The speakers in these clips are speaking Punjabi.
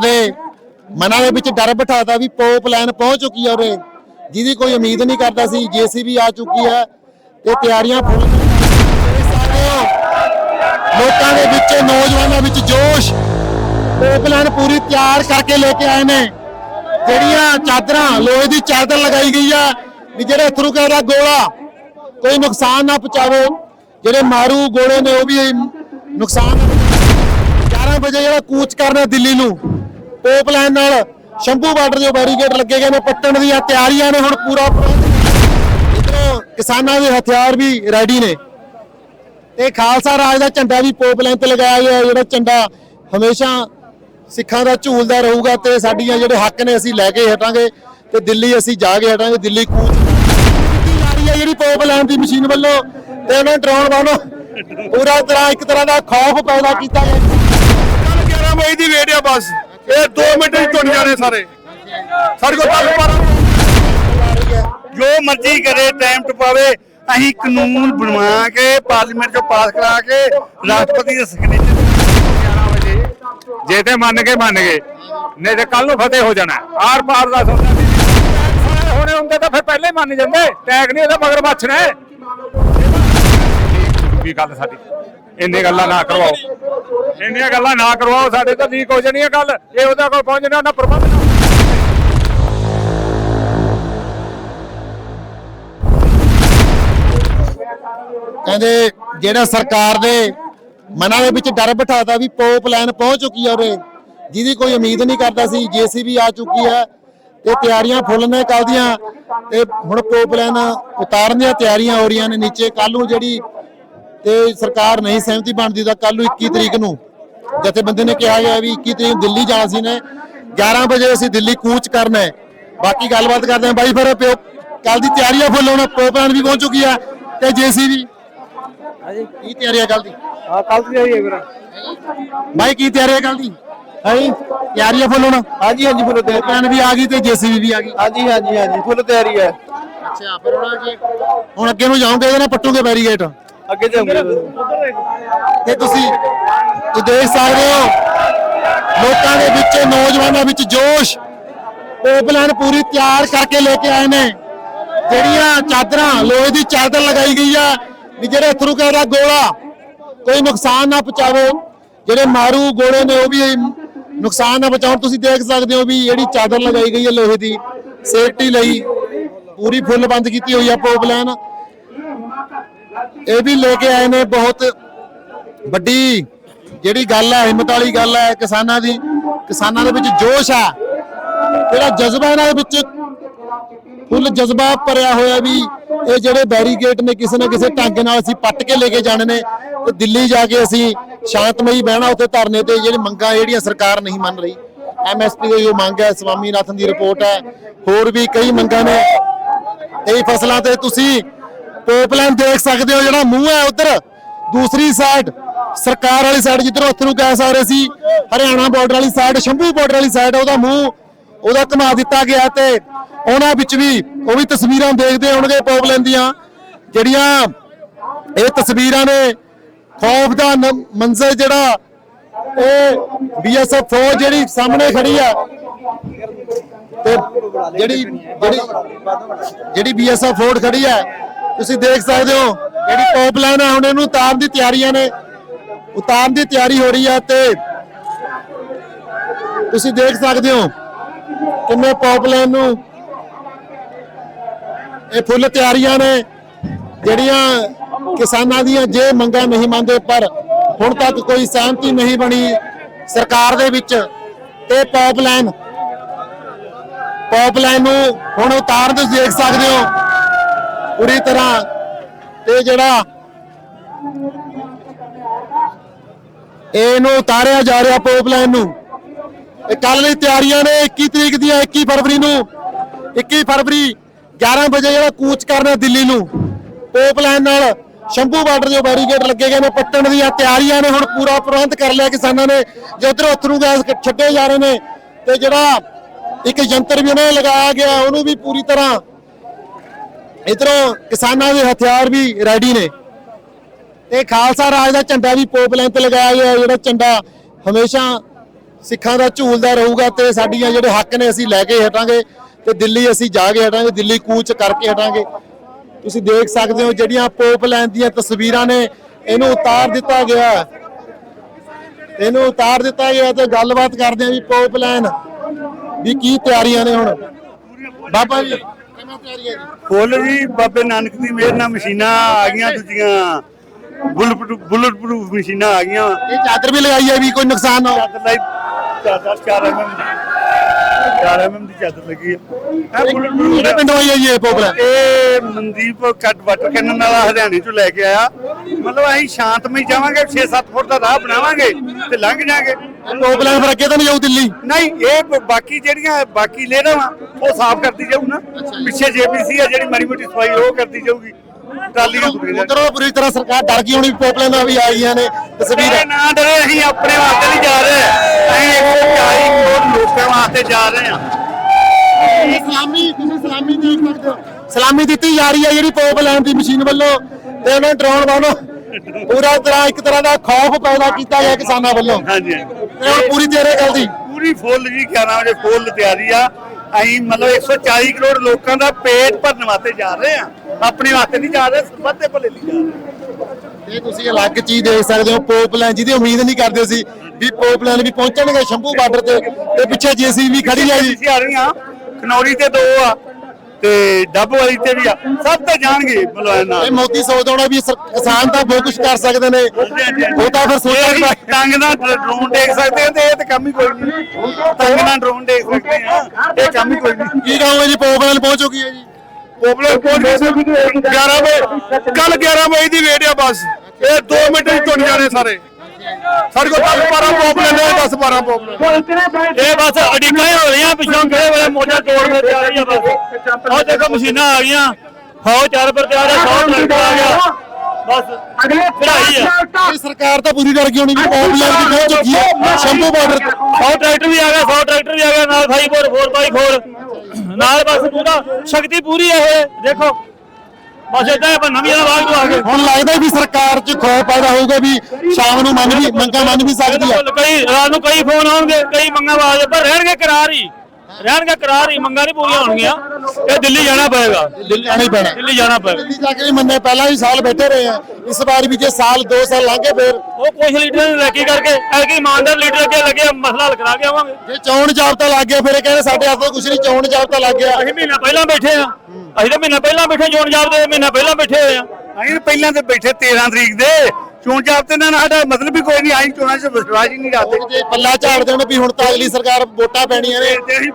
ਦੇ ਮਨਾਂ ਦੇ ਵਿੱਚ ਡਰ ਬਿਠਾਤਾ ਵੀ ਪੋਪ ਲਾਈਨ ਪਹੁੰਚ ਚੁੱਕੀ ਹੈ ਉਰੇ। ਜਿਹਦੀ ਕੋਈ ਉਮੀਦ ਨਹੀਂ ਕਰਦਾ ਸੀ ਜੀਸੀਬੀ ਆ ਚੁੱਕੀ ਹੈ ਤੇ ਤਿਆਰੀਆਂ ਫੁੱਲ ਲੋਕਾਂ ਦੇ ਵਿੱਚ, ਨੌਜਵਾਨਾਂ ਵਿੱਚ ਜੋਸ਼। ਪੋਪ ਲਾਈਨ ਪੂਰੀ ਤਿਆਰ ਕਰਕੇ ਲੈ ਕੇ ਆਏ ਨੇ। ਜਿਹੜੀਆਂ ਚਾਦਰਾਂ, ਲੋਹੇ ਦੀ ਚਾਦਰ ਲਗਾਈ ਗਈ ਆ, ਵੀ ਜਿਹੜੇ ਅਥਰੂ ਦਾ ਗੋਲਾ, ਕੋਈ ਨੁਕਸਾਨ ਨਾ ਪਹੁੰਚਾਵੇ। ਜਿਹੜੇ ਮਾਰੂ ਗੋਲੇ ਨੇ, ਉਹ ਵੀ ਨੁਕਸਾਨ ਨਾ ਪਹੁੰਚਾਵੇ। 11 ਵਜੇ ਜਿਹੜਾ ਕੂਚ ਕਰਨਾ ਦਿੱਲੀ ਨੂੰ। ਪੋਪ ਲਾਈਨ ਨਾਲ ਸ਼ੰਭੂ ਬਾਰਡਰ ਜੋ ਬੈਰੀਕੇਡ ਲੱਗੇ ਗਏ ਨੇ, ਪੱਟਣ ਦੀਆਂ ਤਿਆਰੀਆਂ ਨੇ ਹੁਣ ਪੂਰਾ ਇਧਰੋਂ ਕਿਸਾਨਾਂ ਦੇ ਹਥਿਆਰ ਵੀ ਰੈਡੀ ਨੇ। ਤੇ ਖਾਲਸਾ ਰਾਜ ਦਾ ਝੰਡਾ ਵੀ ਪੋਪ ਲਾਈਨ ਤੇ ਲਗਾਇਆ ਗਿਆ ਜਿਹੜਾ ਝੰਡਾ ਹਮੇਸ਼ਾ ਸਿੱਖਾਂ ਦਾ ਝੂਲਦਾ ਰਹੂਗਾ ਤੇ ਸਾਡੀਆਂ ਜਿਹੜੇ ਹੱਕ ਨੇ ਅਸੀਂ ਲੈ ਕੇ ਹਟਾਂਗੇ ਤੇ ਦਿੱਲੀ ਅਸੀਂ ਜਾ ਕੇ ਹਟਾਂਗੇ, ਦਿੱਲੀ ਕੂਚ। ਕੀਤੀ ਜਾ ਰਹੀ ਹੈ ਜਿਹੜੀ ਪੋਪ ਲਾਈਨ ਦੀ ਮਸ਼ੀਨ ਵੱਲੋਂ, ਤੇ ਉਹਨਾਂ ਡਰਾਉਣ ਵਾਲੋ ਪੂਰਾ ਤਰ੍ਹਾਂ ਇੱਕ ਤਰ੍ਹਾਂ ਦਾ ਖੌਫ ਪੈਦਾ ਕੀਤਾ ਗਿਆ। ਕੱਲ 11 ਵਜੇ ਦੀ ਵੇਟ ਆ ਬਸ। ਇਹ 2 ਮਿੰਟ ਵਿੱਚ ਟੁੱਟ ਜਾਣੇ ਸਾਰੇ ਸਾਡੇ ਕੋਲ ਤੱਕ ਪਰ ਜੋ ਮਰਜ਼ੀ ਕਰੇ ਟਾਈਮ ਟਪਾਵੇ ਅਸੀਂ ਕਾਨੂੰਨ ਬਣਵਾ ਕੇ ਪਾਰਲੀਮੈਂਟ ਚੋਂ ਪਾਸ ਕਰਾ ਕੇ ਰਾਸ਼ਟਰਪਤੀ ਦੇ ਸਿਗਨੇਚਰ 11 ਵਜੇ ਜੇ ਤੇ ਮੰਨ ਕੇ ਮੰਨ ਗਏ ਨਹੀਂ ਤੇ ਕੱਲ ਨੂੰ ਫਤਿਹ ਹੋ ਜਾਣਾ ਆਰ ਪਾਰ ਦਾ ਸੌਦਾ ਹੋਣੇ ਹੁੰਦੇ ਤਾਂ ਫਿਰ ਪਹਿਲੇ ਮੰਨ ਜਾਂਦੇ ਟੈਗ ਨਹੀਂ ਉਹਦਾ ਮਗਰ ਮੱਛਣਾ ਹੈ ਵੀ ਗੱਲ ਸਾਡੀ ਇੰਨੀ ਗੱਲਾਂ ਨਾ ਕਰਵਾਓ ਇੰਨੀਆਂ ਗੱਲਾਂ ਨਾ ਕਰਵਾਓ, ਸਾਡੇ ਤਾਂ ਲੀਕ ਹੋ ਜਾਣੀ ਹੈ ਗੱਲ। ਇਹ ਉਹਦੇ ਕੋਲ ਪਹੁੰਚ ਜਾਣਾ ਪ੍ਰਬੰਧ ਨਾ ਕਹਿੰਦੇ, ਜਿਹੜਾ ਸਰਕਾਰ ਦੇ ਮਨਾਂ ਦੇ ਵਿੱਚ ਡਰ ਬਿਠਾਤਾ ਵੀ ਪੋਪ ਲਾਈਨ ਪਹੁੰਚ ਚੁੱਕੀ ਹੈ ਉਰੇ, ਜਿਹਦੀ ਕੋਈ ਉਮੀਦ ਨਹੀਂ ਕਰਦਾ ਸੀ ਜੀਸੀਬੀ ਆ ਚੁੱਕੀ ਹੈ ਤੇ ਤਿਆਰੀਆਂ ਫੁੱਲ ਨੇ ਕੱਲ੍ਹ ਦੀਆਂ, ਤੇ ਹੁਣ ਪੋਪ ਲਾਈਨ ਉਤਾਰਨ ਦੀਆਂ ਤਿਆਰੀਆਂ ਹੋ ਰਹੀਆਂ ਨੇ ਨੀਚੇ। ਕੱਲ ਨੂੰ ਜਿਹੜੀ ਤੇ ਸਰਕਾਰ ਨਹੀਂ ਸਹਿਮਤੀ ਬਣਦੀ ਤਾਂ ਕੱਲ ਨੂੰ 21 ਤਰੀਕ ਨੂੰ ਜਥੇਬੰਦੀ ਨੇ ਕਿਹਾ ਗਿਆ ਵੀ 21 ਤਰੀਕ ਨੂੰ ਦਿੱਲੀ ਜਾਣਾ ਸੀ ਨੇ। 11 ਵਜੇ ਅਸੀਂ ਦਿੱਲੀ ਕੂਚ ਕਰਨਾ ਹੈ। ਬਾਕੀ ਗੱਲਬਾਤ ਕਰਦੇ ਹਾਂ ਬਾਈ ਫਿਰ ਕੱਲ ਦੀ ਤਿਆਰੀ ਆ ਫੁੱਲ ਹੁਣ ਲਾਈਨ ਵੀ ਪਹੁੰਚ ਚੁੱਕੀ ਆ ਤੇ ਜੀਸੀਬੀ ਹਾਂਜੀ। ਕੀ ਤਿਆਰੀ ਹੈ ਕੱਲ ਦੀ? ਹਾਂ ਕੱਲ ਦੀ ਆਈ ਹੈ ਵੀਰ। ਬਾਈ ਕੀ ਤਿਆਰੀ ਹੈ ਕੱਲ ਦੀ? ਹਾਂਜੀ। ਤਿਆਰੀ ਹੈ ਫੁੱਲ ਹੁਣ? ਹਾਂਜੀ ਹਾਂਜੀ ਫੁੱਲ ਤਿਆਰੀ। ਵੀ ਆ ਗਈ ਤੇ ਜੀਸੀਬੀ ਵੀ ਆ ਗਈ। ਹਾਂਜੀ ਹਾਂਜੀ ਹਾਂਜੀ ਫੁੱਲ ਤਿਆਰੀ ਹੈ। ਅੱਛਾ ਫਿਰ ਹੁਣ ਅੱਗੇ ਹੁਣ ਅੱਗੇ ਨੂੰ ਜਾਓਗੇ ਇਹਦੇ ਨਾਲ ਪੱਟੂਗੇ ਬੈਰੀਗੇਟ ਅੱਗੇ ਜਾਉਂਗੇ ਤੇ ਤੁਸੀਂ ਤੁਸੀਂ ਦੇਖ ਸਕਦੇ ਹੋ ਲੋਕਾਂ ਦੇ ਵਿੱਚ ਨੌਜਵਾਨਾਂ ਵਿੱਚ ਜੋਸ਼ ਉਹ ਪਲਾਨ ਪੂਰੀ ਤਿਆਰ ਕਰਕੇ ਲੈ ਕੇ ਆਏ ਨੇ। ਜਿਹੜੀਆਂ ਚਾਦਰਾਂ ਲੋਹੇ ਦੀ ਚਾਦਰ ਲਗਾਈ ਗਈ ਆ ਵੀ ਜਿਹੜੇ ਅਥਰੂ ਦਾ ਗੋਲਾ ਕੋਈ ਨੁਕਸਾਨ ਨਾ ਪਹੁੰਚਾਵੇ। ਜਿਹੜੇ ਮਾਰੂ ਗੋਲੇ ਨੇ ਉਹ ਵੀ ਨੁਕਸਾਨ ਨਾ ਪਹੁੰਚਾਉਣ। ਤੁਸੀਂ ਦੇਖ ਸਕਦੇ ਹੋ ਵੀ ਜਿਹੜੀ ਚਾਦਰ ਲਗਾਈ ਗਈ ਹੈ ਲੋਹੇ ਦੀ ਸੇਫਟੀ ਲਈ ਪੂਰੀ ਫੁੱਲ ਬੰਦ ਕੀਤੀ ਹੋਈ ਆ ਪੋਪ ਲਾਈਨ ਇਹ ਵੀ ਲੈ ਕੇ ਆਏ ਨੇ ਬਹੁਤ ਵੱਡੀ ਜਿਹੜੀ ਗੱਲ ਹੈ, ਹਿੰਮਤ ਵਾਲੀ ਗੱਲ ਹੈ, ਕਿਸਾਨਾਂ ਦੀ, ਕਿਸਾਨਾਂ ਦੇ ਵਿੱਚ ਜੋਸ਼ ਆ ਜਿਹੜਾ ਜਜ਼ਬਾ ਇਹਨਾਂ ਦੇ ਵਿੱਚ ਫੁੱਲ ਜਜ਼ਬਾ ਭਰਿਆ ਹੋਇਆ ਵੀ ਇਹ ਜਿਹੜੇ ਬੈਰੀਕੇਡ ਨੇ ਕਿਸੇ ਨਾ ਕਿਸੇ ਢੰਗ ਨਾਲ ਅਸੀਂ ਪੱਟ ਕੇ ਲੈ ਕੇ ਜਾਣੇ ਨੇ, ਤੇ ਦਿੱਲੀ ਜਾ ਕੇ ਅਸੀਂ ਸ਼ਾਂਤਮਈ ਬਹਿਣਾ ਉੱਥੇ ਧਰਨੇ ਤੇ ਜਿਹੜੀ ਮੰਗਾਂ ਜਿਹੜੀਆਂ ਸਰਕਾਰ ਨਹੀਂ ਮੰਨ ਰਹੀ। ਐਮਐਸਪੀ ਦੀ ਜੋ ਮੰਗ ਹੈ, ਸਵਾਮੀਨਾਥਨ ਦੀ ਰਿਪੋਰਟ ਹੈ, ਹੋਰ ਵੀ ਕਈ ਮੰਗਾਂ ਨੇ। ਕਈ ਫਸਲਾਂ ਤੇ ਤੁਸੀਂ ਪੋਪਲਾਈਨ ਦੇਖ ਸਕਦੇ ਹੋ ਜਿਹੜਾ ਮੂੰਹ ਹੈ ਉਧਰ। ਦੂਸਰੀ ਸਾਈਡ ਸਰਕਾਰ ਵਾਲੀ ਸਾਈਡ ਜਿੱਧਰੋਂ ਅਥਰੂ ਗੈਸ ਆ ਰਹੇ ਸੀ, ਹਰਿਆਣਾ ਬਾਰਡਰ ਵਾਲੀ ਸਾਈਡ ਸ਼ੰਭੂ ਬਾਰਡਰ ਵਾਲੀ ਸਾਈਡ ਉਹਦਾ ਮੂੰਹ, ਉਹਦਾ ਘੁਮਾ ਦਿੱਤਾ ਗਿਆ ਤੇ ਉਹਨਾਂ ਵਿੱਚ ਵੀ ਉਹ ਵੀ ਤਸਵੀਰਾਂ ਦੇਖਦੇ ਹੋਣਗੇ ਪੋਪਲਾਈਨ ਦੀਆਂ, ਜਿਹੜੀਆਂ ਇਹ ਤਸਵੀਰਾਂ ਨੇ ਖੌਫ ਦਾ ਮੰਜ਼ਰ ਜਿਹੜਾ ਇਹ ਬੀਐਸਐਫ ਫੌਜ ਜਿਹੜੀ ਸਾਹਮਣੇ ਖੜੀ ਆ ਤੇ ਜਿਹੜੀ ਜਿਹੜੀ ਜਿਹੜੀ ਬੀਐਸਐਫ ਫੌਜ ਖੜੀ ਹੈ ਤੁਸੀਂ ਦੇਖ ਸਕਦੇ ਹੋ ਜਿਹੜੀ ਪੌਪ ਲਾਈਨ ਹੈ ਹੁਣ ਇਹਨੂੰ ਉਤਾਰਨ ਦੀ ਤਿਆਰੀਆਂ ਨੇ। ਉਤਾਰਨ ਦੀ ਤਿਆਰੀ ਹੋ ਰਹੀ ਹੈ ਤੇ ਤੁਸੀਂ ਦੇਖ ਸਕਦੇ ਹੋ ਕਿੰਨੇ ਪੌਪ ਲਾਈਨ ਨੂੰ ਇਹ ਫੁੱਲ ਤਿਆਰੀਆਂ ਨੇ, ਜਿਹੜੀਆਂ ਕਿਸਾਨਾਂ ਦੀਆਂ ਜੇ ਮੰਗਾਂ ਨਹੀਂ ਮੰਨਦੇ, ਪਰ ਹੁਣ ਤੱਕ ਕੋਈ ਸਹਿਮਤੀ ਨਹੀਂ ਬਣੀ ਸਰਕਾਰ ਦੇ ਵਿੱਚ। ਤੇ ਪੌਪ ਲਾਈਨ ਪੌਪ ਲਾਈਨ ਨੂੰ ਹੁਣ ਉਤਾਰ ਤੁਸੀਂ ਦੇਖ ਸਕਦੇ ਹੋ। ਪੂਰੀ ਤਰ੍ਹਾਂ ਤੇ ਜਿਹੜਾ ਇਹਨੂੰ ਉਤਾਰਿਆ ਜਾ ਰਿਹਾ ਪੋਪਲਾਈਨ ਨੂੰ। ਇਹ ਕੱਲ ਲਈ ਤਿਆਰੀਆਂ ਨੇ 21 ਤਰੀਕ ਦੀਆਂ 21 ਫਰਵਰੀ ਨੂੰ। 21 ਫਰਵਰੀ 11 ਵਜੇ ਜਿਹੜਾ ਕੂਚ ਕਰਨਾ ਦਿੱਲੀ ਨੂੰ। ਪੌਪ ਲਾਈਨ ਨਾਲ ਸ਼ੰਭੂ ਬਾਰਡਰ ਜੋ ਬੈਰੀਕੇਡ ਲੱਗੇ ਗਏ ਨੇ, ਪੱਟਣ ਦੀਆਂ ਤਿਆਰੀਆਂ ਨੇ, ਹੁਣ ਪੂਰਾ ਪ੍ਰਬੰਧ ਕਰ ਲਿਆ ਕਿਸਾਨਾਂ ਨੇ। ਜੇ ਉਧਰੋਂ ਅਥਰੂ ਗੈਸ ਛੱਡੇ ਜਾ ਰਹੇ ਨੇ, ਤੇ ਜਿਹੜਾ ਇੱਕ ਯੰਤਰ ਵੀ ਉਹਨਾਂ ਲਗਾਇਆ ਗਿਆ, ਉਹਨੂੰ ਵੀ ਪੂਰੀ ਤਰ੍ਹਾਂ ਇਧਰੋਂ ਕਿਸਾਨਾਂ ਦੇ ਹਥਿਆਰ ਵੀ ਰੈਡੀ ਨੇ। ਤੇ ਖਾਲਸਾ ਰਾਜ ਦਾ ਝੰਡਾ ਵੀ ਪੋਪ ਲਾਈਨ ਤੇ ਲਗਾਇਆ ਗਿਆ ਜਿਹੜਾ ਝੰਡਾ ਹਮੇਸ਼ਾ ਸਿੱਖਾਂ ਦਾ ਝੂਲਦਾ ਰਹੂਗਾ ਤੇ ਸਾਡੀਆਂ ਜਿਹੜੇ ਹੱਕ ਨੇ ਅਸੀਂ ਲੈ ਕੇ ਹਟਾਂਗੇ ਤੇ ਦਿੱਲੀ ਅਸੀਂ ਜਾ ਕੇ ਹਟਾਂਗੇ, ਦਿੱਲੀ ਕੂਚ ਕਰਕੇ ਹਟਾਂਗੇ। ਤੁਸੀਂ ਦੇਖ ਸਕਦੇ ਹੋ ਜਿਹੜੀਆਂ ਪੋਪ ਪੋਪਲੈਨ ਦੀਆਂ ਤਸਵੀਰਾਂ ਨੇ, ਇਹਨੂੰ ਉਤਾਰ ਦਿੱਤਾ ਗਿਆ ਇਹਨੂੰ ਉਤਾਰ ਦਿੱਤਾ ਗਿਆ ਤੇ ਗੱਲਬਾਤ ਕਰਦੇ ਆ ਵੀ ਪੋਪ ਪੋਪਲੈਨ ਵੀ ਕੀ ਤਿਆਰੀਆਂ ਨੇ ਹੁਣ। ਬਾਬਾ ਜੀ ਫੁੱਲ ਜੀ ਬਾਬੇ ਨਾਨਕ ਦੀ ਮਿਹਰ ਨਾਲ ਮਸ਼ੀਨਾਂ ਆ ਗਈਆਂ ਦੂਜੀਆਂ ਬੁਲਟ ਬੁਲਟ ਪ੍ਰੂਫ ਮਸ਼ੀਨਾਂ ਆ ਗਈਆਂ। ਇਹ ਚਾਦਰ ਵੀ ਲਗਾਈ ਹੈ ਵੀ ਕੋਈ ਨੁਕਸਾਨ ਨਾ ਹੋ ਚਾਦਰ ਲਈ ਚਾਦਰ 4 ਐਮਐਮ 4 ਐਮਐਮ ਦੀ ਚਾਦਰ ਲੱਗੀ ਹੈ। ਇਹ ਬੁਲਟ ਕਿਹੜੇ ਪ੍ਰੂਫ ਪਿੰਡੋਂ ਆਈ ਹੈ ਜੀ ਇਹ ਪੋਪਲੈਨ ਇਹ ਮਨਦੀਪ ਕੱਟ ਵਾਟਰ ਕੈਨਨ ਵਾਲਾ ਹਰਿਆਣੇ ਤੋਂ ਲੈ ਕੇ ਆਇਆ। ਮਤਲਬ ਅਸੀਂ ਸ਼ਾਂਤਮਈ ਜਾਵਾਂਗੇ 6-7 ਫੁੱਟ ਦਾ ਰਾਹ ਬਣਾਵਾਂਗੇ ਤੇ ਲੰਘ ਜਾਾਂਗੇ। ਪੋਪਲੈਨ ਫਿਰ ਅੱਗੇ ਤਾਂ ਨਹੀਂ ਜਾਊ ਦਿੱਲੀ? ਨਹੀਂ ਇਹ ਬ- ਬਾਕੀ ਜਿਹੜੀਆਂ ਬਾਕੀ ਲੇਰਾਂ ਵਾ ਉਹ ਸਾਫ਼ ਕਰਦੀ ਜਾਊ ਨਾ। ਪਿੱਛੇ ਜੇਪੀਸੀ ਆ ਜਿਹੜੀ ਮਾੜੀ ਮੋਟੀ ਸਫ਼ਾਈ ਉਹ ਕਰਦੀ ਜਾਊਗੀ। ਟਰਾਲੀਆਂ ਤੁਰੀਆਂ ਉਧਰੋਂ ਪੂਰੀ ਤਰ੍ਹਾਂ ਸਰਕਾਰ ਡਰ ਗਈ ਹੋਣੀ ਪੋਪਲੈਨ ਵੀ ਆਈਆਂ ਨੇ ਤਸਵੀਰਾਂ। ਮੇਰੇ ਨਾ ਡਰੇ ਅਸੀਂ ਆਪਣੇ ਵਾਸਤੇ ਨਹੀਂ ਜਾ ਰਹੇ। ਅਸੀਂ 140 ਕਰੋੜ ਲੋਕਾਂ ਵਾਸਤੇ ਜਾ ਰਹੇ ਹਾਂ। ਇਹ ਸਲਾਮੀ ਤੁਸੀਂ ਸਲਾਮੀ ਦੇਖ ਸਕਦੇ ਹੋ। ਸਲਾਮੀ ਦਿੱਤੀ ਜਾ ਰਹੀ ਹੈ ਜਿਹੜੀ ਪੋਪਲੈਨ ਦੀ ਮਸ਼ੀਨ ਵੱਲੋਂ ਤੇ ਉਹਨਾਂ ਡਰੋਨ ਵੱਲੋਂ ਪੂਰਾ ਤਰ੍ਹਾਂ ਇੱਕ ਤਰ੍ਹਾਂ ਦਾ ਖੌਫ ਪੈਦਾ ਕੀਤਾ ਗਿਆ ਕਿਸਾਨਾਂ ਵੱਲੋਂ। ਹਾਂਜੀ ਤੇ ਹੁਣ ਪੂਰੀ ਤੇਰੇ ਗੱਲ ਦੀ ਪੂਰੀ ਫੁੱਲ ਜੀ 11 ਵਜੇ ਫੁੱਲ ਤਿਆਰੀ ਆ। ਅਸੀਂ ਮਤਲਬ 140 ਕਰੋੜ ਲੋਕਾਂ ਦਾ ਪੇਟ ਭਰਨ ਵਾਸਤੇ ਜਾ ਰਹੇ ਹਾਂ। ਆਪਣੇ ਵਾਸਤੇ ਨਹੀਂ ਜਾ ਰਹੇ ਸਰਬੱਤ ਦੇ ਭਲੇ ਲਈ ਜਾ ਰਹੇ। ਇਹ ਤੁਸੀਂ ਅਲੱਗ ਚੀਜ਼ ਦੇਖ ਸਕਦੇ ਹੋ ਪੋਪਲੈਨ ਜਿਹਦੀ ਉਮੀਦ ਨਹੀਂ ਕਰਦੇ ਸੀ ਵੀ ਪੋਪਲੈਨ ਵੀ ਪਹੁੰਚਣਗੇ ਸ਼ੰਭੂ ਬਾਰਡਰ ਤੇ। ਤੇ ਪਿੱਛੇ ਜੀਸੀਬੀ ਖੜੀ ਹੈ ਜੀ। ਅਸੀਂ ਆ ਰਹੀਆਂ। ਖਨੌਰੀ ਤੇ ਦੋ ਆ। ਤੇ ਡੱਬ ਵਾਲੀ ਤੇ ਵੀ ਆ। ਸਭ ਤੇ ਜਾਣਗੇ ਮਲਵਾਨ ਇਹ ਨਾਲ। ਮੋਦੀ ਸੋਚਦਾ ਹੋਣਾ ਵੀ ਕਿਸਾਨ ਤਾਂ ਬਹੁਤ ਕੁਝ ਕਰ ਸਕਦੇ ਨੇ। ਉਹ ਤਾਂ ਫਿਰ ਸੋਚਿਆ ਇਹ ਟੰਗ ਨਾਲ ਡਰੋਨ ਦੇਖ ਸਕਦੇ ਹਾਂ ਤੇ ਇਹ ਤੇ ਕੰਮ ਹੀ ਕੋਈ ਨਹੀਂ। ਟੰਗ ਨਾਲ ਡਰੋਨ ਦੇਖ ਸਕਦੇ ਹਾਂ ਇਹ ਕੰਮ ਹੀ ਕੋਈ ਨਹੀਂ। ਕੀ ਕਹੋਗੇ ਜੀ ਪੋਪਲੈਨ ਪਹੁੰਚ ਚੁੱਕੀ ਹੈ ਜੀ। ਪੋਪੂਲਰ ਪਹੁੰਚ ਸੀ 11 ਵਜੇ ਕੱਲ 11 ਵਜੇ ਦੀ ਵੇਟ ਆ ਬਸ। ਇਹ 2 ਮਿੰਟ ਵਿੱਚ ਟੁੱਟ ਜਾਣੇ ਸਾਰੇ। ਸਾਡੇ ਕੋਲ 10 12 ਪੋਪੂਲਰ ਨੇ 10 12 ਪੋਪੂਲਰ ਇਹ ਬਸ ਅੜੀਕਾਂ ਹੀ ਹੋ ਰਹੀਆਂ ਪਿੱਛੋਂ ਕਿਹੜੇ ਵੇਲੇ ਮੋਢਾ ਤੋੜਨੇ ਤੇ ਆ ਰਹੀ ਆ ਬਸ। ਆਹ ਦੇਖੋ ਮਸ਼ੀਨਾਂ ਆ ਗਈਆਂ। ਫੌਜ ਚਾਰ ਪਰ ਤਿਆਰ ਆ ਸੌ ਟਰੈਕਟਰ ਆ ਗਿਆ। ਬਸ ਚੜਾਈ ਆ। ਇਹ ਸਰਕਾਰ ਤਾਂ ਪੂਰੀ ਡਰ ਗਈ ਹੋਣੀ ਵੀ ਪੋਪਲੈਨ ਵੀ ਪਹੁੰਚ ਚੁੱਕੀ ਹੈ ਸ਼ੰਭੂ ਬਾਰਡਰ ਤੇ। ਸੌ ਟਰੈਕਟਰ ਵੀ ਆ ਗਿਆ ਸੌ ਟਰੈਕਟਰ ਵੀ ਆ ਗਿਆ ਨਾਲ 5 4 4x4 ਨਾਲ ਬਸ ਪੂਰਾ ਸ਼ਕਤੀ ਪੂਰੀ ਹੈ ਇਹ ਦੇਖੋ। ਬਸ ਇਦਾਂ ਹੀ ਬੰਨਾ ਵੀ ਆ ਬਾਗ ਤੋਂ ਆ ਕੇ। ਹੁਣ ਲੱਗਦਾ ਵੀ ਸਰਕਾਰ 'ਚ ਖੌਫ ਪੈਦਾ ਹੋਊਗਾ ਵੀ ਸ਼ਾਮ ਨੂੰ ਮੰਨ ਵੀ ਮੰਗਾ ਮੰਨ ਵੀ ਸਕਦੀ ਹੈ ਬਿਲਕੁਲ, ਕਈ ਰਾਤ ਨੂੰ ਕਈ ਫੋਨ ਆਉਣਗੇ ਕਈ ਮੰਗਾਂ ਆਵਾਜ਼ ਪਰ ਰਹਿਣਗੇ ਕਰਾਰ ਹੀ। ਰਹਿਣਗੇ ਕਰਾਰ ਹੀ ਮੰਗਾਂ ਨਹੀਂ ਪੂਰੀਆਂ ਹੋਣਗੀਆਂ। ਇਹ ਦਿੱਲੀ ਜਾਣਾ ਪਏਗਾ। ਦਿੱਲੀ ਜਾਣਾ ਹੀ ਪੈਣਾ। ਦਿੱਲੀ ਜਾਣਾ ਪਏਗਾ। ਦਿੱਲੀ ਜਾ ਕੇ ਵੀ ਮੰਨੇ ਪਹਿਲਾਂ ਵੀ ਸਾਲ ਬੈਠੇ ਰਹੇ ਆ। ਇਸ ਵਾਰ ਵੀ ਜੇ ਸਾਲ 2 ਸਾਲ ਲੰਘੇ ਫਿਰ। ਉਹ ਕੁਝ ਲੀਡਰ ਨੇ ਲੈਕੀ ਕਰਕੇ ਐਲਕੀ ਇਮਾਨਦਾਰ ਲੀਡਰ ਅੱਗੇ ਲੱਗੇ ਮਸਲਾ ਹੱਲ ਕਰਾ ਕੇ ਆਵਾਂਗੇ। ਜੇ ਚੋਣ ਜਾਬਤਾ ਲੱਗ ਗਿਆ ਫਿਰ ਇਹ ਕਹਿੰਦੇ ਸਾਡੇ ਹੱਥੋਂ ਕੁਝ ਨਹੀਂ ਚੋਣ ਜਾਬਤਾ ਲੱਗ ਗਿਆ। ਅਸੀਂ ਮਹੀਨਾ ਪਹਿਲਾਂ ਬੈਠੇ ਆ। ਅਸੀਂ ਤਾਂ ਮਹੀਨਾ ਪਹਿਲਾਂ ਬੈਠੇ ਜੋਨ ਜਾਬ ਦੇ ਮਹੀਨਾ ਪਹਿਲਾਂ ਬੈਠੇ ਹੋਏ ਆ। ਅਸੀਂ ਪਹਿਲਾਂ ਤੇ ਬੈਠੇ 13 ਤਰੀਕ ਦੇ। ਚੋਣ ਜਾਬਤੇ ਨਾਲ ਸਾਡਾ ਮਤਲਬ ਹੀ ਕੋਈ ਨਹੀਂ ਅਸੀਂ ਚੋਣਾਂ 'ਚ ਵਿਸ਼ਵਾਸ ਹੀ ਨਹੀਂ ਰੱਖਦੇ ਜੇ ਪੱਲਾ ਝਾੜ ਦੇਣ ਵੀ ਹੁਣ ਤਾਂ ਅਗਲੀ ਸਰਕਾਰ ਵੋਟਾਂ ਪੈਣੀਆਂ ਨੇ। ਤੇ ਅਸੀਂ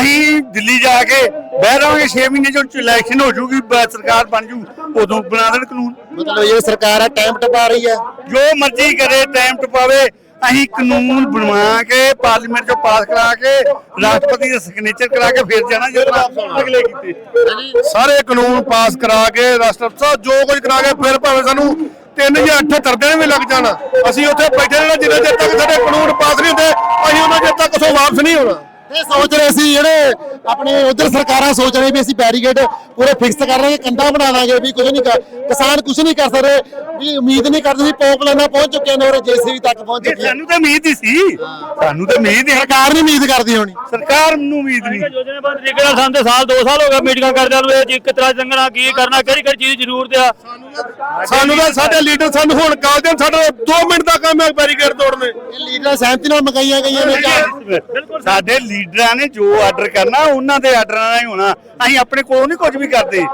ਅਸੀਂ ਦਿੱਲੀ ਜਾ ਕੇ ਬਹਿ ਰਹਾਂਗੇ 6 ਮਹੀਨੇ ਜੋ ਇਲੈਕਸ਼ਨ ਹੋ ਜੂਗੀ ਬ- ਸਰਕਾਰ ਬਣ ਜੂ ਉਦੋਂ ਬਣਾ ਦੇਣ ਕਾਨੂੰਨ। ਮਤਲਬ ਇਹ ਸਰਕਾਰ ਆ ਟਾਈਮ ਟਪਾ ਰਹੀ ਹੈ। ਜੋ ਮਰਜ਼ੀ ਕਰੇ ਟਾਈਮ ਟਪਾਵੇ। ਅਸੀਂ ਕਾਨੂੰਨ ਬਣਵਾ ਕੇ, ਪਾਰਲੀਮੈਂਟ ਚੋਂ ਪਾਸ ਕਰਾ ਕੇ, ਰਾਸ਼ਟਰਪਤੀ ਦੇ ਸਿਗਨੇਚਰ ਕਰਾ ਕੇ ਫਿਰ ਜਾਣਾ ਜਦੋਂ ਅਗਲੇ ਕੀਤੇ ਸਾਰੇ ਕਾਨੂੰਨ ਪਾਸ ਕਰਾ ਕੇ, ਰਾਸ਼ਟਰਪਤੀ ਸਾਹਿਬ ਜੋ ਕੁਝ ਕਰਾ ਕੇ, ਫਿਰ ਭਾਵੇਂ ਸਾਨੂੰ 3078 ਦਿਨ ਵੀ ਲੱਗ ਜਾਣਾ। ਅਸੀਂ ਉੱਥੇ ਬੈਠੇ ਰਹਿਣਾ ਜਿੰਨੇ ਚਿਰ ਤੱਕ ਸਾਡੇ ਕਾਨੂੰਨ ਪਾਸ ਨਹੀਂ ਹੁੰਦੇ, ਅਸੀਂ ਉਹਨਾਂ ਚਿਰ ਤੱਕ ਉਥੋਂ ਵਾਪਸ ਨਹੀਂ ਹੋਣਾ। ਇਹ ਸੋਚ ਰਹੇ ਸੀ ਜਿਹੜੇ ਆਪਣੇ ਉਧਰ ਸਰਕਾਰਾਂ ਸੋਚ ਰਹੇ ਵੀ ਅਸੀਂ ਬੈਰੀਕੇਡ ਪੂਰੇ ਫਿਕਸ ਕਰ ਲਾਂਗੇ ਕੰਧਾਂ ਬਣਾ ਦਾਂਗੇ ਵੀ ਕੁਝ ਨਹੀਂ ਕਰ ਕਿਸਾਨ ਕੁਝ ਨਹੀਂ ਕਰ ਸਕਦੇ ਵੀ ਉਮੀਦ ਨਹੀਂ ਕਰਦੇ ਸੀ ਪੌਪਲਾਨਾ ਪਹੁੰਚ ਚੁੱਕੇ ਨੇ ਔਰ ਜੇਸੀਬੀ ਤੱਕ ਪਹੁੰਚ ਚੁੱਕੇ ਸਾਨੂੰ ਤਾਂ ਉਮੀਦ ਹੀ ਸੀ। ਸਾਨੂੰ ਤਾਂ ਉਮੀਦ ਹੀ ਸਰਕਾਰ ਨਹੀਂ ਉਮੀਦ ਕਰਦੀ ਹੋਣੀ। ਸਰਕਾਰ ਨੂੰ ਉਮੀਦ ਨਹੀਂ। ਯੋਜਨਾ ਬੰਦ ਤਰੀਕੇ ਨਾਲ ਸਾਨੂੰ ਤੇ ਸਾਲ 2 ਸਾਲ ਹੋ ਗਏ ਮੀਟਿੰਗਾਂ ਕਰਦਿਆਂ ਨੂੰ ਇਹ ਜੀ ਕਿਤਰਾ ਚੰਗਣਾ ਕੀ ਕਰਨਾ ਕਿਹੜੀ ਕਿਹੜੀ ਚੀਜ਼ ਜ਼ਰੂਰਤ ਆ। ਸਾਨੂੰ ਤਾਂ ਸਾਡੇ ਲੀਡਰ ਸਾਨੂੰ ਹੁਣ ਕਾਲ ਦੇਣ ਸਾਡਾ 2 ਮਿੰਟ ਦਾ ਕੰਮ ਹੈ ਬੈਰੀਕੇਡ ਤੋੜਨੇ। ਇਹ ਲੀਡਰਾਂ ਸਹਿਮਤੀ ਨਾਲ ਮਕਾਈਆਂ ਗਈਆਂ ਨੇ ਜਾਂ ਸਾਡੇ ਲੀਡਰਾਂ ਨੇ ਜੋ ਆਰਡਰ ਕਰਨਾ ਉਹਨਾਂ ਦੇ ਆਰਡਰਾਂ ਨਾਲ ਹੀ ਹੋਣਾ। ਅਸੀਂ ਆਪਣੇ ਕੋਲੋਂ ਨਹੀਂ ਕੁਝ ਵੀ ਕਰਦੇ।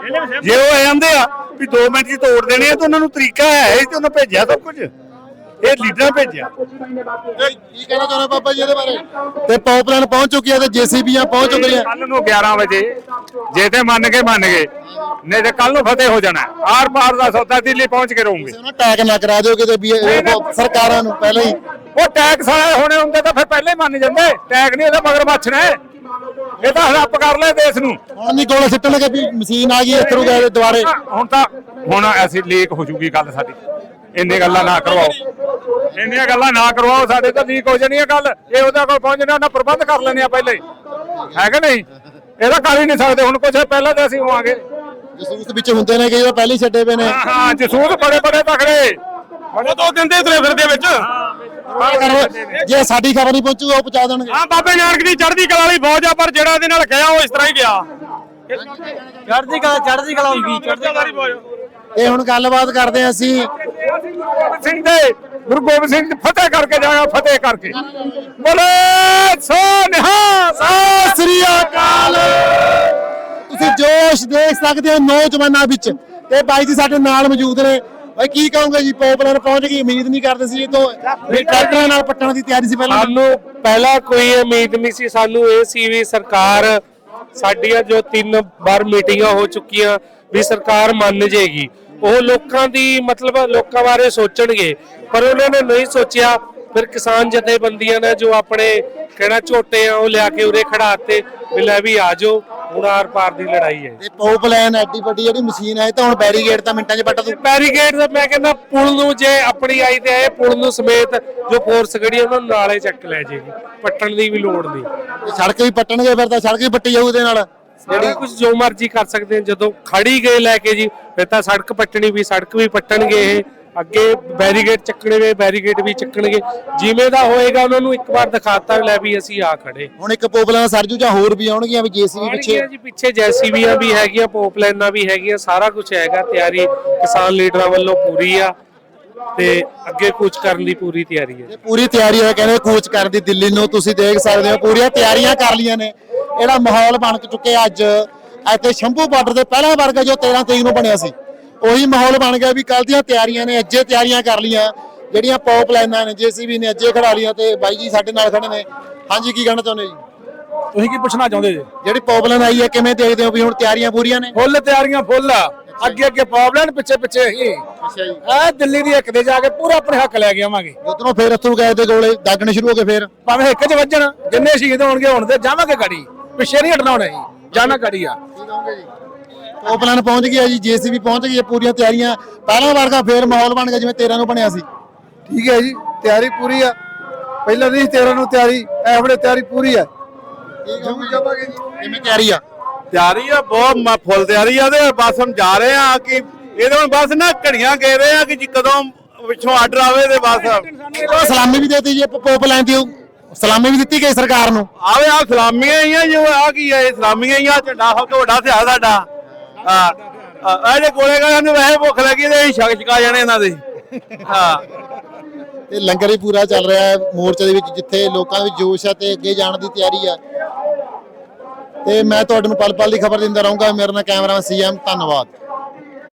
ਜੇ ਉਹ ਆ ਜਾਂਦੇ ਆ ਵੀ 2 ਮਿੰਟ 'ਚ ਤੋੜ ਦੇਣੇ ਆ ਤਾਂ ਉਹਨਾਂ ਨੂੰ ਤਰੀਕਾ ਹੈ ਹੀ ਤੇ ਉਹਨਾਂ ਭੇਜਿਆ ਸਭ ਕੁਝ। ਇਹ ਲੀਡਰਾਂ ਭੇਜਿਆ। ਕੀ ਕਹਿਣਾ ਚਾਹੁੰਦੇ ਬਾਬਾ ਜੀ ਇਹਦੇ ਬਾਰੇ? ਤੇ ਪੌਪਲਾਨ ਪਹੁੰਚ ਚੁੱਕੀ ਹੈ ਤੇ ਜੇਸੀਬੀਆਂ ਪਹੁੰਚ ਚੁੱਕੀਆਂ ਕੱਲ ਨੂੰ 11 ਵਜੇ ਜੇ ਤੇ ਮੰਨ ਕੇ ਮੰਨ ਗਏ। ਨਹੀਂ ਤੇ ਕੱਲ ਨੂੰ ਫਤਿਹ ਹੋ ਜਾਣਾ ਹੈ। ਆਰ ਪਾਰ ਦਾ ਸੌਦਾ ਦਿੱਲੀ ਪਹੁੰਚ ਕੇ ਰਹੂੰਗੇ। ਟੈਗ ਨਾ ਕਰਾ ਦਿਓ ਕਿਤੇ ਵੀ ਸਰਕਾਰਾਂ ਨੂੰ ਪਹਿਲਾਂ ਹੀ ਉਹ ਟੈਗ ਸਾਲੇ ਹੋਣੇ ਹੁੰਦੇ ਤਾਂ ਫਿਰ ਪਹਿਲੇ ਹੀ ਮੰਨ ਜਾਂਦੇ। ਟੈਗ ਨਹੀਂ ਇਹਦਾ ਮਗਰ ਮੱਛਣਾ ਹੈ। ਇਹ ਤਾਂ ਹੜੱਪ ਕਰ ਲੈ ਦੇਸ਼ ਨੂੰ। ਹੁਣ ਨਹੀਂ ਕੋਲ ਸਿੱਟਣਗੇ ਵੀ ਮਸ਼ੀਨ ਆ ਗਈ ਇਥਰੂ ਗਏ ਦੁਆਰੇ ਹੁਣ ਤਾਂ ਹੁਣ ਐਸੀ ਲੀਕ ਹੋ ਜੂਗੀ ਗੱਲ ਸਾਡੀ। ਇੰਨੀ ਗੱਲਾਂ ਨਾ ਕਰਵਾਓ। ਇੰਨੀਆਂ ਗੱਲਾਂ ਨਾ ਕਰਵਾਓ ਸਾਡੇ ਤਾਂ ਲੀਕ ਹੋ ਜਾਣੀ ਹੈ ਗੱਲ ਇਹ ਉਹਦਾ ਕੋਲ ਪਹੁੰਚ ਜਾਣਾ ਉਹਨਾਂ ਪ੍ਰਬੰਧ ਕਰ ਲੈਣੇ ਆ ਪਹਿਲੇ ਹੀ। ਕਿ ਨਹੀਂ? ਇਹ ਤਾਂ ਕਰ ਹੀ ਨਹੀਂ ਸਕਦੇ। ਹੁਣ ਕੁਛ ਪਹਿਲਾਂ ਤਾਂ ਅਸੀਂ ਹੋਵਾਂਗੇ। ਜਸੂਸ ਵਿੱਚ ਹੁੰਦੇ ਨੇ ਕਿ ਇਹ ਪਹਿਲੇ ਛੱਡੇ ਪਏ ਨੇ। ਹਾਂ ਜਸੂਦ ਬੜੇ ਬੜੇ ਤਕੜੇ। ਉਹ ਦੋ ਦਿੰਦੇ ਤੁਰੇ ਫਿਰਦੇ ਵਿੱਚ। ਜੇ ਸਾਡੀ ਖਬਰ ਨਹੀਂ ਪਹੁੰਚੂਗਾ ਉਹ ਪਹੁੰਚਾ ਦੇਣਗੇ। ਹਾਂ ਬਾਬੇ ਨਾਨਕ ਦੀ ਚੜ੍ਹਦੀ ਕਲਾ ਵਾਲੀ ਫੌਜ ਆ ਪਰ ਜਿਹੜਾ ਇਹਦੇ ਨਾਲ ਗਿਆ ਉਹ ਇਸ ਤਰ੍ਹਾਂ ਹੀ ਗਿਆ। ਚੜ੍ਹਦੀ ਕਲਾ ਚੜ੍ਹਦੀ ਕਲਾ ਹੋਊਗੀ ਚੜ੍ਹਦੀ ਕਲਾ। ਦੀ ਫੌਜ। ਤੇ ਹੁਣ ਗੱਲਬਾਤ ਕਰਦੇ ਹਾਂ ਅਸੀਂ। ਸਿੰਘ ਦੇ ਗੁਰੂ ਗੋਬਿੰਦ ਸਿੰਘ ਫਤਿਹ ਕਰਕੇ ਜਾਇਆ ਫਤਿਹ ਕਰਕੇ। ਬੋਲੇ ਸੋ ਨਿਹਾਲ ਸਤਿ ਸ੍ਰੀ ਅਕਾਲ। ਤੁਸੀਂ ਜੋਸ਼ ਦੇਖ ਸਕਦੇ ਹੋ ਨੌਜਵਾਨਾਂ ਵਿੱਚ। ਤੇ ਬਾਈ ਜੀ ਸਾਡੇ ਨਾਲ ਮੌਜੂਦ ਨੇ। ਬਾਈ ਕੀ ਕਹੋਗੇ ਜੀ ਪੋਪੂਲਰ ਪਹੁੰਚ ਗਈ, ਉਮੀਦ ਨਹੀਂ ਕਰਦੇ ਸੀ ਇਹ ਤੋਂ। ਵੀ ਟਰੈਕਟਰਾਂ ਨਾਲ ਪੱਟਣ ਦੀ ਤਿਆਰੀ ਸੀ ਪਹਿਲਾਂ। ਸਾਨੂੰ ਪਹਿਲਾਂ ਕੋਈ ਉਮੀਦ ਨਹੀਂ ਸੀ, ਸਾਨੂੰ ਇਹ ਸੀ ਵੀ ਸਰਕਾਰ ਸਾਡੀਆਂ ਜੋ ਤਿੰਨ ਵਾਰ ਮੀਟਿੰਗਾਂ ਹੋ ਚੁੱਕੀਆਂ ਵੀ ਸਰਕਾਰ ਮੰਨ ਜੇਗੀ। ਉਹ ਲੋਕਾਂ ਦੀ ਮਤਲਬ ਲੋਕਾਂ ਬਾਰੇ ਸੋਚਣਗੇ, ਪਰ ਉਹਨਾਂ ਨੇ ਨਹੀਂ ਸੋਚਿਆ। ਫਿਰ ਕਿਸਾਨ ਜਥੇਬੰਦੀਆਂ ਨੇ ਜੋ ਆਪਣੇ ਕਿਹੜਾ ਝੋਟੇ ਆ ਉਹ ਲਿਆ ਕੇ ਉਰੇ ਖੜਾਤੇ ਵੀ ਲੈ ਵੀ ਆ ਜਾਓ ਹੁਣ ਆਰ ਪਾਰ ਦੀ ਲੜਾਈ ਹੈ। ਤੇ ਪੋਪ ਲਾਈਨ ਐਡੀ ਵੱਡੀ ਜਿਹੜੀ ਮਸ਼ੀਨ ਹੈ ਤਾਂ ਹੁਣ ਬੈਰੀਗੇਡ ਤਾਂ ਮਿੰਟਾਂ 'ਚ ਪੱਟ ਦੂ। ਬੈਰੀਕੇਡ ਦਾ ਮੈਂ ਕਹਿੰਦਾ ਪੁਲ ਨੂੰ ਜੇ ਆਪਣੀ ਆਈ ਤੇ ਆਏ ਪੁਲ ਨੂੰ ਸਮੇਤ ਜੋ ਫੋਰਸ ਖੜੀ ਉਹਨਾਂ ਨੂੰ ਨਾਲੇ ਚੱਕ ਲੈ ਜੇਗੀ ਪੱਟਣ ਦੀ ਵੀ ਲੋੜ ਨਹੀਂ। ਸੜਕ ਵੀ ਪੱਟਣਗੇ ਫਿਰ ਤਾਂ ਸੜਕ ਵੀ ਪੱਟੀ ਜਾਊ ਇਹਦੇ ਨਾਲ। ਜਿਹੜੀ ਕੁਝ ਜੋ ਮਰਜ਼ੀ ਕਰ ਸਕਦੇ ਜਦੋਂ ਖੜੀ ਗਏ ਲੈ ਕੇ ਜੀ ਫਿਰ ਤਾਂ ਸੜਕ ਪੱਟਣੀ ਵੀ ਸੜਕ ਵੀ ਪੱਟਣਗੇ ਇਹ। ਅੱਗੇ ਬੈਰੀਗੇਡ ਚੱਕਣੇ ਵੇ ਬੈਰੀਗੇਡ ਵੀ ਚੱਕਣਗੇ। ਜਿਵੇਂ ਦਾ ਹੋਏਗਾ ਉਹਨਾਂ ਨੂੰ ਇੱਕ ਵਾਰ ਦਿਖਾਤਾ ਲੈ ਵੀ ਅਸੀਂ ਆ ਖੜੇ। ਹੁਣ ਇੱਕ ਪੋਪ ਲਾਈਨ ਸਰਜੂ ਜਾਂ ਹੋਰ ਵੀ ਆਉਣਗੀਆਂ ਵੀ ਜੀਸੀਬੀ ਪਿੱਛੇ? ਜੀ ਪਿੱਛੇ ਜੈਸੀਬੀਆਂ ਵੀ ਹੈਗੀਆਂ ਪੋਪਲਾਈਨਾਂ ਵੀ ਹੈਗੀਆਂ ਸਾਰਾ ਕੁਝ ਹੈਗਾ ਤਿਆਰੀ। ਕਿਸਾਨ ਲੀਡਰਾਂ ਵੱਲੋਂ ਪੂਰੀ ਆ ਤੇ ਅੱਗੇ ਕੁਝ ਕਰਨ ਦੀ ਪੂਰੀ ਤਿਆਰੀ ਹੈ। ਪੂਰੀ ਤਿਆਰੀ ਹੈ ਕਹਿੰਦੇ ਕੂਚ ਕਰਦੀ ਦਿੱਲੀ ਨੂੰ ਤੁਸੀਂ ਦੇਖ ਸਕਦੇ ਹੋ ਪੂਰੀਆਂ ਤਿਆਰੀਆਂ ਕਰ ਲੀਆਂ ਨੇ। ਇਹਦਾ ਮਾਹੌਲ ਬਣ ਚੁੱਕਿਆ ਅੱਜ। ਇੱਥੇ ਸ਼ੰਭੂ ਬਾਰਡਰ ਦੇ ਪਹਿਲਾ ਵਰਗਾ ਜੋ 13 ਤਰੀਕ ਨੂੰ ਬਣਿਆ ਸੀ। ਉਹੀ ਮਾਹੌਲ ਬਣ ਗਿਆ ਵੀ ਕੱਲ ਦੀਆਂ ਤਿਆਰੀਆਂ ਨੇ ਅੱਜੇ ਤਿਆਰੀਆਂ ਕਰ ਲੀਆਂ ਜਿਹੜੀਆਂ ਪੌਪ ਲਾਈਨਾਂ ਨੇ ਜੀਸੀਬੀ ਨੇ ਅੱਜੇ ਖੜਾ ਲੀਆਂ ਤੇ ਬਾਈ ਜੀ ਸਾਡੇ ਨਾਲ ਖੜੇ ਨੇ। ਹਾਂਜੀ ਕੀ ਕਹਿਣਾ ਚਾਹੁੰਦੇ ਜੀ? ਤੁਸੀਂ ਕੀ ਪੁੱਛਣਾ ਚਾਹੁੰਦੇ ਜੀ? ਜਿਹੜੀ ਪੌਪ ਲਾਈਨ ਆਈ ਹੈ ਕਿਵੇਂ ਦੇਖਦੇ ਹੋ ਵੀ ਹੁਣ ਤਿਆਰੀਆਂ ਪੂਰੀਆਂ ਨੇ? ਫੁੱਲ ਤਿਆਰੀਆਂ ਫੁੱਲ ਆ। ਅੱਗੇ ਅੱਗੇ ਪ੍ਰੋਬਲਮ ਪਿੱਛੇ ਪਿੱਛੇ ਹੀ ਅੱਛਾ ਜੀ। ਆ ਦਿੱਲੀ ਦੀ ਇੱਕ ਦੇ ਜਾ ਕੇ ਪੂਰਾ ਆਪਣੇ ਹੱਕ ਲੈ ਕੇ ਆਵਾਂਗੇ। ਉਧਰੋਂ ਫੇਰ ਅਥਰੂ ਗਏ ਦੇ ਗੋਲੇ ਦਾਗਣੇ ਸ਼ੁਰੂ ਹੋ ਗਏ ਫੇਰ। ਭਾਵੇਂ ਇੱਕ ਚ ਵੱਜਣ ਜਿੰਨੇ ਸ਼ਹੀਦ ਹੋਣਗੇ ਹੋਣ ਤੇ ਜਾਵਾਂਗੇ ਗਾੜੀ। ਪਿੱਛੇ ਨਹੀਂ ਹਟਣਾ ਹੁਣ ਅਸੀਂ ਜਾਣਾ ਗਾੜੀ ਆ। ਉਹ ਪਲਾਨ ਪਹੁੰਚ ਗਿਆ ਜੀ ਜੀਸੀਬੀ ਪਹੁੰਚ ਗਈ ਹੈ ਪੂਰੀਆਂ ਤਿਆਰੀਆਂ। ਪਹਿਲਾ ਵਰਗਾ ਫੇਰ ਮਾਹੌਲ ਬਣ ਗਿਆ ਜਿਵੇਂ 13 ਨੂੰ ਬਣਿਆ ਸੀ। ਠੀਕ ਹੈ ਜੀ ਤਿਆਰੀ ਪੂਰੀ ਆ। ਪਹਿਲਾਂ ਨਹੀਂ 13 ਨੂੰ ਤਿਆਰੀ ਐ ਵੇਲੇ ਤਿਆਰੀ ਪੂਰੀ ਆ। ਕਿਵੇਂ ਤਿਆਰੀ ਆ? ਤਿਆਰੀ ਆ ਬਹੁਤ ਮ- ਫੁੱਲ ਤਿਆਰੀ ਆ ਤੇ ਬਸ ਹਮ ਜਾ ਰਹੇ ਆ ਕਿ ਇਹਦੇ ਹੁਣ ਬਸ ਨਾ ਘੜੀਆਂ ਕਹਿ ਰਹੇ ਆ ਕਿ ਜੀ ਕਦੋਂ ਪਿੱਛੋਂ ਆਰਡਰ ਆਵੇ ਤੇ ਬਸ। ਉਹ ਸਲਾਮੀ ਵੀ ਦੇਤੀ ਜੀ ਪੋਪ ਲਾਈਨ ਦੀ ਉਹ ਸਲਾਮੀ ਵੀ ਦਿੱਤੀ ਗਈ ਸਰਕਾਰ ਨੂੰ। ਆਵੇ ਆ ਸਲਾਮੀਆਂ ਹੀ ਆ ਜੋ ਆ ਕੀ ਆ ਇਹ ਸਲਾਮੀਆਂ ਹੀ ਆ ਝੰਡਾ ਸਭ ਤੋਂ ਵੱਡਾ ਹਥਿਆਰ ਸਾਡਾ। ਹਾਂ। ਇਹਦੇ ਕੋਲੇ ਗਾ ਨੂੰ ਵੈਸੇ ਭੁੱਖ ਲੱਗੀ ਤੇ ਅਸੀਂ ਛਕਾ ਜਾਣੇ ਇਹਨਾਂ ਦੇ। ਹਾਂ। ਤੇ ਲੰਗਰ ਵੀ ਪੂਰਾ ਚੱਲ ਰਿਹਾ ਹੈ, ਮੋਰਚੇ ਦੇ ਵਿੱਚ ਜਿੱਥੇ ਲੋਕਾਂ ਵਿੱਚ ਜੋਸ਼ ਹੈ ਤੇ ਅੱਗੇ ਜਾਣ ਦੀ ਤਿਆਰੀ ਆ ਤੇ ਮੈਂ ਤੁਹਾਡੇ ਨੂੰ ਪਲ ਪਲ ਦੀ ਖਬਰ ਦਿੰਦਾ ਰਹੂੰਗਾ। ਮੇਰੇ ਨਾਲ ਕੈਮਰਾਮੈਨ ਸੀਐਮ ਧੰਨਵਾਦ।